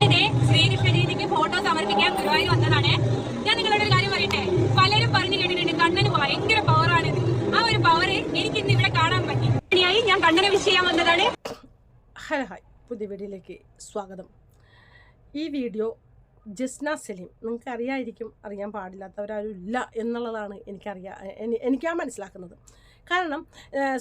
ഇതേ ശ്രീകൃഷ്ണരീതിക്ക് ഫോട്ടോ സമർപ്പിക്കാൻ ഗുരുവായൂർ വന്നതാണ്. ഞാൻ നിങ്ങളോട് ഒരു കാര്യം പറയട്ടെ? പലരും പറഞ്ഞു കേട്ടിട്ടുണ്ട് കണ്ണന് ഭയങ്കര പവറാണ് ആ ഒരു പവർ എനിക്ക് ഇന്ന് ഇവിടെ കാണാൻ പറ്റി. ഞാൻ കണ്ണനെ വിഷ് വന്നതാണ്. Hello hi. പുതിയ വീഡിയോയിലേക്ക് സ്വാഗതം. ഈ വീഡിയോ ജസ്ന സലീം നിങ്ങൾക്ക് അറിയായിരിക്കും അറിയാൻ പാടില്ലാത്തവരാരും ഇല്ല എന്നുള്ളതാണ് എനിക്കറിയാ എനി- എനിക്ക് ഞാൻ മനസ്സിലാക്കുന്നത്. കാരണം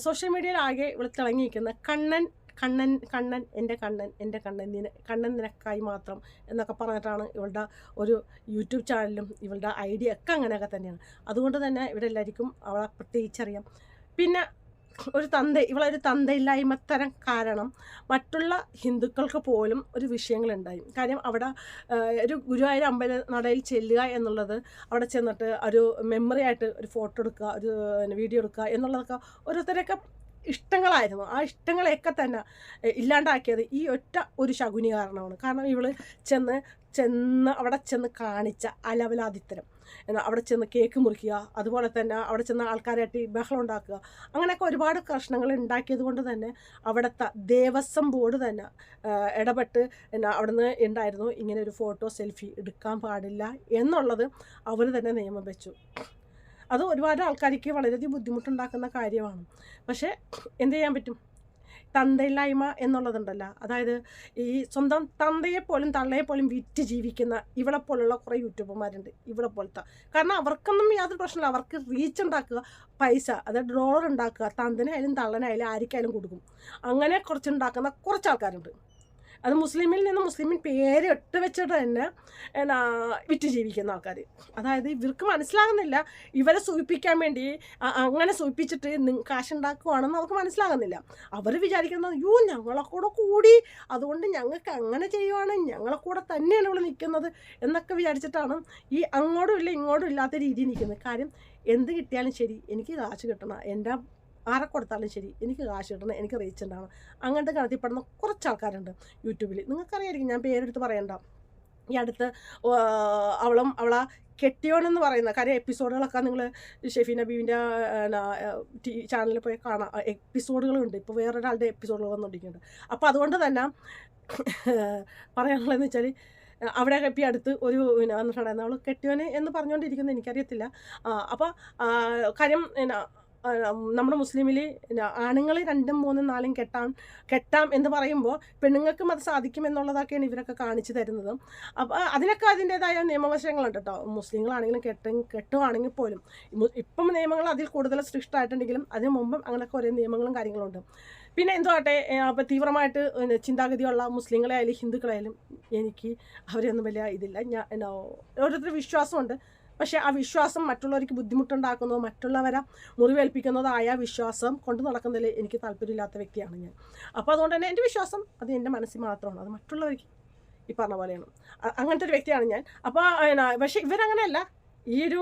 സോഷ്യൽ മീഡിയയിൽ ആകെ ഇവിടെ തിളങ്ങിയിരിക്കുന്ന കണ്ണൻ കണ്ണൻ കണ്ണൻ എന്റെ കണ്ണൻ എന്റെ കണ്ണൻ നിന കണ്ണൻ നിനക്കായി മാത്രം എന്നൊക്കെ പറഞ്ഞിട്ടാണ് ഇവളുടെ ഒരു യൂട്യൂബ് ചാനലും ഇവളുടെ ഐഡിയ ഒക്കെ അങ്ങനെയൊക്കെ തന്നെയാണ്. അതുകൊണ്ട് തന്നെ ഇവിടെ എല്ലാവർക്കും അവളെ പ്രത്യേകിച്ചറിയാം. പിന്നെ ഒരു തന്ത ഇവളൊരു തന്തയില്ലായ്മത്തരം കാരണം മറ്റുള്ള ഹിന്ദുക്കൾക്ക് പോലും ഒരു വിഷയങ്ങളുണ്ടായി. കാര്യം അവിടെ ഒരു ഗുരുവായൂർ അമ്പല നടയിൽ ചെല്ലുക എന്നുള്ളത് അവിടെ ചെന്നിട്ട് ഒരു മെമ്മറി ആയിട്ട് ഒരു ഫോട്ടോ എടുക്കുക ഒരു വീഡിയോ എടുക്കുക എന്നുള്ളതൊക്കെ ഓരോരുത്തരൊക്കെ ഇഷ്ടങ്ങളായിരുന്നു. ആ ഇഷ്ടങ്ങളെയൊക്കെ തന്നെ ഇല്ലാണ്ടാക്കിയത് ഈ ഒറ്റ ഒരു ശകുനി കാരണമാണ്. കാരണം ഇവൾ ചെന്ന് ചെന്ന് അവിടെ ചെന്ന് കാണിച്ച അലവലാതിത്തരം. എന്നാൽ അവിടെ ചെന്ന് കേക്ക് മുറിക്കുക അതുപോലെ തന്നെ അവിടെ ചെന്ന് ആൾക്കാരായിട്ട് ബഹളം ഉണ്ടാക്കുക അങ്ങനെയൊക്കെ ഒരുപാട് പ്രശ്നങ്ങൾ ഉണ്ടാക്കിയത് കൊണ്ട് തന്നെ അവിടുത്തെ ദേവസ്വം ബോർഡ് തന്നെ ഇടപെട്ട് എന്നാ അവിടുന്ന് ഉണ്ടായിരുന്നു. ഇങ്ങനെ ഒരു ഫോട്ടോ സെൽഫി എടുക്കാൻ പാടില്ല എന്നുള്ളത് അവർ തന്നെ നിയമം വെച്ചു. അത് ഒരുപാട് ആൾക്കാർക്ക് വളരെയധികം ബുദ്ധിമുട്ടുണ്ടാക്കുന്ന കാര്യമാണ്. പക്ഷേ എന്ത് ചെയ്യാൻ പറ്റും? തന്തയില്ലായ്മ എന്നുള്ളതുണ്ടല്ലോ. അതായത് ഈ സ്വന്തം തന്തയെ പോലും തള്ളയെ പോലും വിറ്റ് ജീവിക്കുന്ന ഇവിടെ പോലുള്ള കുറേ യൂട്യൂബർമാരുണ്ട്. ഇവിടെ പോലത്തെ. കാരണം അവർക്കൊന്നും യാതൊരു പ്രശ്നമില്ല. അവർക്ക് റീച്ച് ഉണ്ടാക്കുക പൈസ അതായത് ഡോളർ ഉണ്ടാക്കുക തന്തനായാലും തള്ളനായാലും ആർക്കായാലും കൊടുക്കും. അങ്ങനെ കുറച്ച് ഉണ്ടാക്കുന്ന കുറച്ച് ആൾക്കാരുണ്ട്. അത് മുസ്ലിമിൽ നിന്ന് മുസ്ലിമിൻ പേര് ഇട്ട് വെച്ചിട്ട് തന്നെ എന്നാ വിറ്റ് ജീവിക്കുന്ന ആൾക്കാർ അതായത് ഇവർക്ക് മനസ്സിലാകുന്നില്ല. ഇവരെ സൂചിപ്പിക്കാൻ വേണ്ടി അങ്ങനെ സൂചിപ്പിച്ചിട്ട് കാശുണ്ടാക്കുവാണെന്ന് അവർക്ക് മനസ്സിലാകുന്നില്ല. അവർ വിചാരിക്കുന്നത് യോ ഞങ്ങളെ കൂടെ കൂടി അതുകൊണ്ട് ഞങ്ങൾക്ക് അങ്ങനെ ചെയ്യുവാണ് ഞങ്ങളെ കൂടെ തന്നെയാണ് ഇവിടെ നിൽക്കുന്നത് എന്നൊക്കെ വിചാരിച്ചിട്ടാണ് ഈ അങ്ങോട്ടും ഇല്ല ഇങ്ങോട്ടും ഇല്ലാത്ത രീതിയിൽ നിൽക്കുന്നത്. കാര്യം എന്ത് കിട്ടിയാലും ശരി എനിക്ക് കാശ് കിട്ടണം. എന്റെ ആരെ കൊടുത്താലും ശരി എനിക്ക് കാശ് കിട്ടണം എനിക്ക് റീച്ച് ഉണ്ടാവണം. അങ്ങനത്തെ കടത്തിപ്പെടുന്ന കുറച്ച് ആൾക്കാരുണ്ട് യൂട്യൂബിൽ നിങ്ങൾക്കറിയായിരിക്കും ഞാൻ പേരെടുത്ത് പറയണ്ട. ഈ അടുത്ത് അവളും അവളെ കെട്ടിയോണെന്ന് പറയുന്ന കാര്യം എപ്പിസോഡുകളൊക്കെ നിങ്ങൾ ഷെഫി നബീവിന്റെ ചാനലിൽ പോയി കാണാം. എപ്പിസോഡുകളുണ്ട് ഇപ്പോൾ വേറൊരാളുടെ എപ്പിസോഡുകൾ വന്നുകൊണ്ടിരിക്കുന്നുണ്ട് അപ്പോൾ അതുകൊണ്ട് തന്നെ പറയാനുള്ളതെന്ന് വെച്ചാൽ അവിടെ ഇപ്പം അടുത്ത് ഒരു പിന്നെ വന്നിട്ടുണ്ടായിരുന്നു. അവൾ കെട്ടിയോനെ എന്ന് പറഞ്ഞുകൊണ്ടിരിക്കുന്നത് എനിക്കറിയത്തില്ല. അപ്പോൾ കാര്യം പിന്നെ ആ, നമ്മുടെ മുസ്ലിമിൽ ആണുങ്ങളെ രണ്ടും മൂന്നും നാലും കെട്ടാം കെട്ടാം എന്ന് പറയുമ്പോൾ പെണ്ണുങ്ങൾക്കും അത് സാധിക്കും എന്നുള്ളതൊക്കെയാണ് ഇവരൊക്കെ കാണിച്ചു തരുന്നത്. അപ്പോൾ അതിനൊക്കെ അതിന്റേതായ നിയമവശങ്ങളുണ്ട് കേട്ടോ മുസ്ലിങ്ങളാണെങ്കിലും കെട്ട കെട്ടുവാണെങ്കിൽ പോലും ഇപ്പം നിയമങ്ങൾ അതിൽ കൂടുതൽ സൃഷ്ടമായിട്ടുണ്ടെങ്കിലും അതിന് മുമ്പും അങ്ങനെയൊക്കെ ഓരോ നിയമങ്ങളും കാര്യങ്ങളും ഉണ്ട് പിന്നെ ആട്ടെ അപ്പോൾ തീവ്രമായിട്ട് ചിന്താഗതിയുള്ള മുസ്ലിങ്ങളെ ആയാലും ഹിന്ദുക്കളായാലും എനിക്ക് അവരെയൊന്നും വലിയ ഇതില്ല. ഞാൻ ഓരോരുത്തർ വിശ്വാസമുണ്ട്. പക്ഷേ ആ വിശ്വാസം മറ്റുള്ളവർക്ക് ബുദ്ധിമുട്ടുണ്ടാക്കുന്നതോ മറ്റുള്ളവരെ മുറിവേൽപ്പിക്കുന്നതായ വിശ്വാസം കൊണ്ട് നടക്കുന്നതിൽ എനിക്ക് താല്പര്യമില്ലാത്ത വ്യക്തിയാണ് ഞാൻ. അപ്പോൾ അതുകൊണ്ട് തന്നെ എന്റെ വിശ്വാസം അത് എന്റെ മനസ്സിൽ മാത്രമാണ്. അത് മറ്റുള്ളവർക്ക് ഈ പറഞ്ഞ പോലെയാണ്. അങ്ങനത്തെ ഒരു വ്യക്തിയാണ് ഞാൻ. അപ്പോൾ പക്ഷേ ഇവരങ്ങനെയല്ല. ഈ ഒരു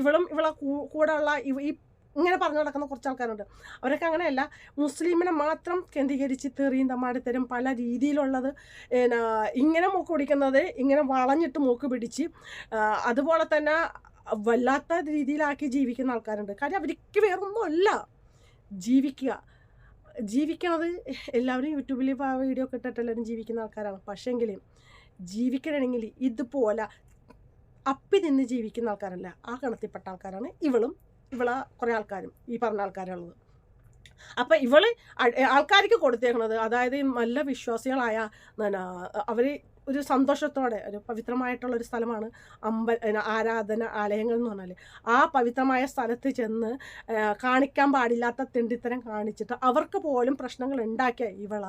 ഇവളും ഇവളെ കൂടെ ഉള്ള ഈ ഇങ്ങനെ പറഞ്ഞു നടക്കുന്ന കുറച്ച് ആൾക്കാരുണ്ട്. അവരൊക്കെ അങ്ങനെയല്ല മുസ്ലിമിനെ മാത്രം കേന്ദ്രീകരിച്ച് തെറിയും തമ്മാടിത്തരും പല രീതിയിലുള്ളത് ഇങ്ങനെ മൂക്ക് പിടിക്കുന്നത് ഇങ്ങനെ വളഞ്ഞിട്ട് മൂക്ക് പിടിച്ച് അതുപോലെ തന്നെ വല്ലാത്ത രീതിയിലാക്കി ജീവിക്കുന്ന ആൾക്കാരുണ്ട്. കാര്യം അവർക്ക് വേറൊന്നുമല്ല. ജീവിക്കുക. ജീവിക്കണത് എല്ലാവരും യൂട്യൂബിൽ വീഡിയോ ഒക്കെ ഇട്ടിട്ട് എല്ലാവരും ജീവിക്കുന്ന ആൾക്കാരാണ്. പക്ഷേങ്കിൽ ജീവിക്കണമെങ്കിൽ ഇതുപോലെ അപ്പി നിന്ന് ജീവിക്കുന്ന ആൾക്കാരല്ല. ആ കണത്തിൽപ്പെട്ട ആൾക്കാരാണ് ഇവളും ഇവളെ കുറേ ആൾക്കാരും ഈ പറഞ്ഞ ആൾക്കാരുള്ളത് അപ്പം ഇവൾ അ- ആൾക്കാർക്ക് കൊടുത്തേക്കണത് അതായത് നല്ല വിശ്വാസികളായ അവർ ഒരു സന്തോഷത്തോടെ ഒരു പവിത്രമായിട്ടുള്ള ഒരു സ്ഥലമാണ് അമ്പ ആരാധന ആലയങ്ങൾ എന്ന് പറഞ്ഞാൽ ആ പവിത്രമായ സ്ഥലത്ത് ചെന്ന് കാണിക്കാൻ പാടില്ലാത്ത തിണ്ടിത്തരം കാണിച്ചിട്ട് അവർക്ക് പോലും പ്രശ്നങ്ങൾ ഉണ്ടാക്കിയ ഇവള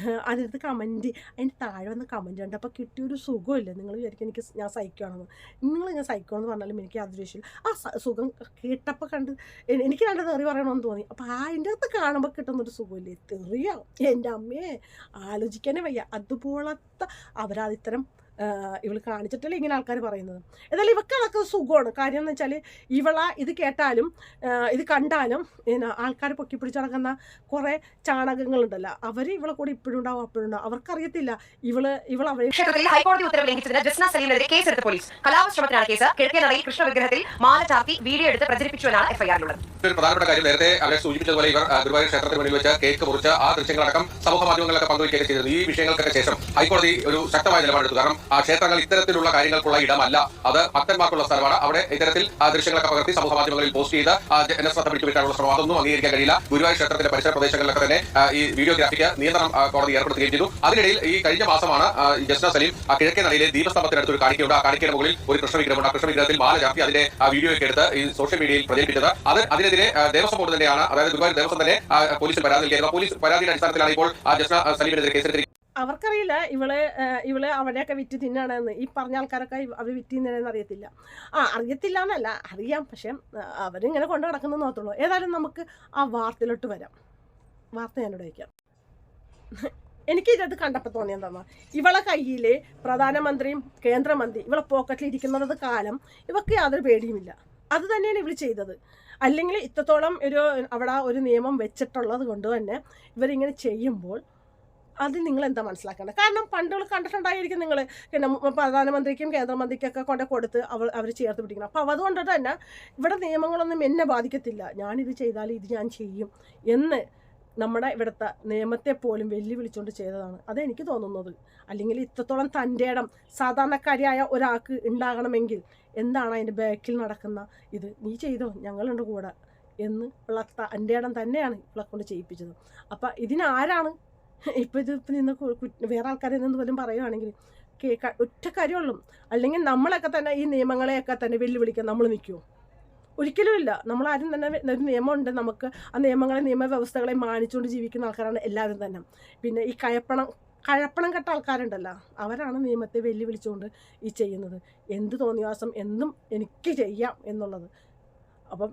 അതിനകത്ത് കമന്റ് അതിന്റെ താഴെ വന്ന് കമന്റ് ഉണ്ട് അപ്പോൾ കിട്ടിയൊരു സുഖമില്ല? നിങ്ങൾ വിചാരിക്കും എനിക്ക് ഞാൻ സഹിക്കുകയാണെന്ന് നിങ്ങൾ ഞാൻ സഹിക്കുകയെന്ന് പറഞ്ഞാലും എനിക്ക് യാതൊരു വിഷയമില്ല. ആ സുഖം കേട്ടപ്പോൾ കണ്ട് എനിക്ക് രണ്ട് തെറി പറയണമെന്ന് തോന്നി. അപ്പോൾ ആ അതിന്റെ അകത്ത് കാണുമ്പോൾ കിട്ടുന്നൊരു സുഖമില്ലേ? തെറിയോ. എന്റെ അമ്മയെ ആലോചിക്കാനേ വയ്യ. അതുപോലത്തെ അവരാതിത്തരം ഇവൾ കാണിച്ചിട്ടല്ലേ ഇങ്ങനെ ആൾക്കാർ പറയുന്നത്. എന്നാലും ഇവക്ക് അതൊക്കെ സുഖമാണ്. കാര്യം എന്ന് വെച്ചാൽ ഇവള ഇത് കേട്ടാലും ഇത് കണ്ടാലും പിന്നെ ആൾക്കാർ പൊക്കി പിടിച്ച് നടക്കുന്ന കുറേ ചാണകങ്ങളുണ്ടല്ലോ അവർ ഇവളെ കൂടെ ഇപ്പോഴും ഉണ്ടാവും അപ്പോഴും ഉണ്ടാവും. അവർക്കറിയത്തില്ല. ഇവൾ ഇവൾ അവരെ ഹൈക്കോടതി ഉത്തരവ് ലംഘിച്ചതിന് ജസ്ന സലീമിനെതിരെ കേസെടുത്ത പോലീസ് കലാപശ്രമത്തിനാണ് കേസ്. കിഴക്കേനടയിൽ കൃഷ്ണ വിഗ്രഹത്തിൽ മാല ചാർത്തി വീഡിയോ എടുത്ത് പ്രചരിപ്പിച്ചുവെന്നാണ് എഫ്ഐആറിലുള്ളത് ഒരു പ്രധാനപ്പെട്ട കാര്യം. നേരത്തെ അവർ സൂചിപ്പിച്ചതുപോലെ ഇവർ ആ, ഗുരുവായൂർ ക്ഷേത്രത്തിന് മുന്നിൽ വെച്ച് കേക്ക് മുറിച്ച് ആ ദൃശ്യങ്ങളടക്കം സമൂഹ മാധ്യമങ്ങളൊക്കെ പങ്കുവയ്ക്കുകയൊക്കെ ചെയ്തിരുന്നു. ഈ വിഷയങ്ങൾക്കൊക്കെ ശേഷം ഹൈക്കോടതി ഒരു ശക്തമായ നിലപാടെടുത്തു. കാരണം ആ ക്ഷേത്രങ്ങൾ ഇത്തരത്തിലുള്ള കാര്യങ്ങൾക്കുള്ള ഇടമല്ല. അത് ഭക്തന്മാർക്കുള്ള സ്ഥലമാണ്. അവിടെ ഇത്തരത്തിൽ ദൃശ്യങ്ങളൊക്കെ പകർത്തി സമൂഹ മാധ്യമങ്ങളിൽ പോസ്റ്റ് ചെയ്ത് ജനശ്രദ്ധ പിടിച്ചുവിട്ടാനുള്ള ശ്രമം അതൊന്നും അംഗീകരിക്കാൻ കഴിയില്ല. ഗുരുവായൂർ ക്ഷേത്രത്തിന്റെ പരിസര പ്രദേശങ്ങളിലൊക്കെ തന്നെ ഈ വീഡിയോഗ്രാഫിക്ക് നിയന്ത്രണം കോടതി ഏർപ്പെടുത്തുകയും ചെയ്തു. അതിനിടയിൽ ഈ കഴിഞ്ഞ മാസമാണ് ജസ്ന സലീം ആ കിഴക്കേ നടയിലെ ദീപസ്തംഭത്തിനടുത്ത് ഒരു കാണിക്കയുണ്ട്. ആ കാണിക്കയുടെ മുകളിൽ ഒരു കൃഷ്ണവിഗ്രഹമുണ്ട്. ആ കൃഷ്ണവിഗ്രഹത്തിൽ മാല ചാർത്തി അതിന്റെ ആ വീഡിയോ ഒക്കെ എടുത്ത് ഈ സോഷ്യൽ മീഡിയയിൽ പ്രചരിപ്പിച്ചത്. അത് അതിനെതിരെ ദേവസ്വം ബോർഡ് തന്നെയാണ് അതായത് ഗുരുവായൂർ ദേവസ്വം തന്നെ പോലീസിൽ പരാതി നൽകിയത്. പോലീസ് പരാതിയുടെ അടിസ്ഥാനത്തിലാണ് ഇപ്പോൾ ജസ്ന സലീമിനെതിരെ കേസെടുത്തിരിക്കുന്നത്. അവർക്കറിയില്ല ഇവൾ ഇവളെ അവരെയൊക്കെ വിറ്റ് തിന്നാണെന്ന്. ഈ പറഞ്ഞ ആൾക്കാരൊക്കെ അവർ വിറ്റ് തിന്നണെന്ന് അറിയത്തില്ല. ആ അറിയത്തില്ല എന്നല്ല അറിയാം. പക്ഷെ അവരിങ്ങനെ കൊണ്ടു നടക്കുന്നു നോത്തുള്ളൂ ഏതായാലും നമുക്ക് ആ വാർത്തയിലോട്ട് വരാം. വാർത്ത ഞാനിവിടെ വയ്ക്കാം. എനിക്ക് ഇതത് കണ്ടപ്പോൾ തോന്നിയെന്താ ഇവളെ കയ്യിൽ പ്രധാനമന്ത്രിയും കേന്ദ്രമന്ത്രി ഇവളെ പോക്കറ്റിൽ ഇരിക്കുന്നത് കാലം ഇവക്ക് യാതൊരു പേടിയുമില്ല. അത് തന്നെയാണ് ഇവർ ചെയ്തത്. അല്ലെങ്കിൽ ഇത്രത്തോളം ഒരു അവിടെ ഒരു നിയമം വെച്ചിട്ടുള്ളത് കൊണ്ട് തന്നെ ഇവരിങ്ങനെ ചെയ്യുമ്പോൾ അത് നിങ്ങൾ എന്താ മനസ്സിലാക്കേണ്ടത്? കാരണം പണ്ടുകൾ കണ്ടിട്ടുണ്ടായിരിക്കും നിങ്ങൾ പ്രധാനമന്ത്രിക്കും കേന്ദ്രമന്ത്രിക്കൊക്കെ കൊണ്ട് കൊടുത്ത് അവർ അവർ ചേർത്ത് പിടിക്കണം. അപ്പോൾ അതുകൊണ്ട് തന്നെ ഇവിടെ നിയമങ്ങളൊന്നും എന്നെ ബാധിക്കത്തില്ല. ഞാനിത് ചെയ്താൽ ഇത് ഞാൻ ചെയ്യും എന്ന് നമ്മുടെ ഇവിടുത്തെ നിയമത്തെ പോലും വെല്ലുവിളിച്ചുകൊണ്ട് ചെയ്തതാണ്. അതെനിക്ക് തോന്നുന്നത്. അല്ലെങ്കിൽ ഇത്രത്തോളം തന്റെ ഇടം സാധാരണക്കാരിയായ ഒരാൾക്ക് ഉണ്ടാകണമെങ്കിൽ എന്താണ് അതിന്റെ ബാക്കിൽ നടക്കുന്ന ഇത്? നീ ചെയ്തോ? ഞങ്ങളുണ്ട് കൂടെ എന്ന് ഉള്ള തന്റെ ഇടം തന്നെയാണ് ഇവളെ കൊണ്ട് ചെയ്യിപ്പിച്ചത്. അപ്പം ഇതിനാരാണ് ഇപ്പം ഇത് ഇപ്പം നിന്ന് വേറെ ആൾക്കാരിൽ നിന്ന് പോലും പറയുവാണെങ്കിൽ ഒറ്റ കാര്യമുള്ളൂ. അല്ലെങ്കിൽ നമ്മളൊക്കെ തന്നെ ഈ നിയമങ്ങളെയൊക്കെ തന്നെ വെല്ലുവിളിക്കാൻ നമ്മൾ നിൽക്കുമോ ഒരിക്കലും ഇല്ല. നമ്മളാരും തന്നെ ഒരു നിയമമുണ്ട് നമുക്ക്. ആ നിയമങ്ങളെ നിയമവ്യവസ്ഥകളെ മാനിച്ചുകൊണ്ട് ജീവിക്കുന്ന ആൾക്കാരാണ് എല്ലാവരും തന്നെ. പിന്നെ ഈ കയപ്പണം കഴപ്പണം കെട്ട ആൾക്കാരുണ്ടല്ലോ. അവരാണ് നിയമത്തെ വെല്ലുവിളിച്ചുകൊണ്ട് ഈ ചെയ്യുന്നത്. എന്ത് തോന്നിവാസം എന്നും എനിക്ക് ചെയ്യാം എന്നുള്ളത്. അപ്പം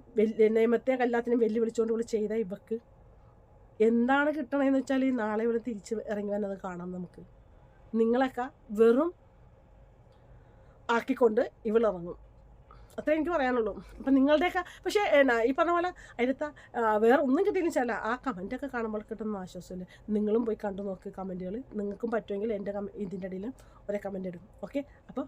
നിയമത്തെ എല്ലാത്തിനും വെല്ലുവിളിച്ചുകൊണ്ട് ചെയ്ത ഇവക്ക് എന്താണ് കിട്ടണമെന്ന് വെച്ചാൽ ഈ നാളെ ഇവിടെ തിരിച്ച് ഇറങ്ങി വന്നത് കാണാം നമുക്ക്. നിങ്ങളൊക്കെ വെറും ആക്കിക്കൊണ്ട് ഇവളിറങ്ങും അത്രേ എനിക്ക് പറയാനുള്ളൂ. അപ്പം നിങ്ങളുടെയൊക്കെ പക്ഷേ എന്നാ ഈ പറഞ്ഞ പോലെ അതിനകത്ത് വേറെ ഒന്നും കിട്ടിയെന്ന് വെച്ചാൽ ആ കമന്റൊക്കെ കാണുമ്പോൾ കിട്ടുന്ന ആശ്വാസമില്ല? നിങ്ങളും പോയി കണ്ടു നോക്ക് കമന്റുകൾ നിങ്ങൾക്കും പറ്റുമെങ്കിൽ എന്റെ കമ ഇതിന്റെ ഇടയിൽ ഒരേ കമന്റ് ഇടും. ഓക്കെ? അപ്പോൾ